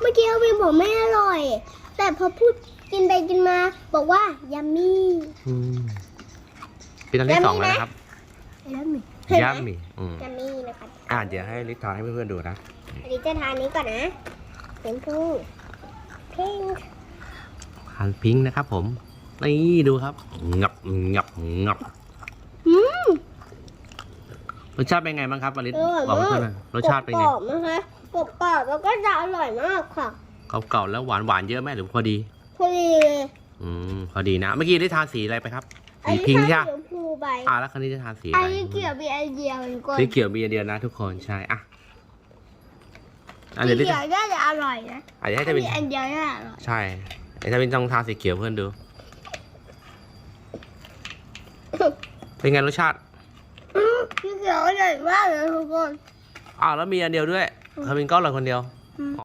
เมื่อกี้เขาเป็นบอกไม่อร่อย แต่พอพูดกินไปกินมา บอกว่ายัมมี่อืมเป็นอันที่สองแล้วนะครับยัมมี่ยัมมี่อืมยัมมี่นะคะอ่าเดี๋ยวให้ลิททานให้เพื่อนๆดูนะอันนี้จะทานนี้ก่อนนะเป็นผู้พิงค์ทานพิงค์นะครับ ผมนี่ดูครับงับงับงับอืมรสชาติเป็นไงบ้างครับอลิสอร่อยบอกมาเพื่อนๆหน่อยรสชาติเป็นกไงรอบๆนะคะ กรอบๆแล้วก็จะอร่อยมากค่ะเก่าๆแล้วหวานหวานๆเยอะไหมหรือพอดี พอดีเลยอืมพอดีนะ เมื่อกี้ได้ทานสีอะไรไปครับอัสีนพินี้งค์ใช่ทาไหนมสีชมพูไปอ่าแล้วคราวนี้จะทานสีอะอันไรนี้เกี่ยวมีไอเดียเหมือนกันสีเขียวมีอันเดียวนะทุกคนใช่อะอะสีเดี๋ยวลิทเขียวน่าจะอร่อยนะอะเดี๋ยวให้ถ้าจะเป็นมีอันเดียวน่าอร่อยใช่ไอ้ถ้าเป็นต้องทานสีเขียวเพื่อนดู เป็นไงรสชาติสีเขียวอร่อยมากเลยทุกคนอ้าวแล้วมีอันเดียวด้วย เธอเป็นก้อนเหรอคนเดียว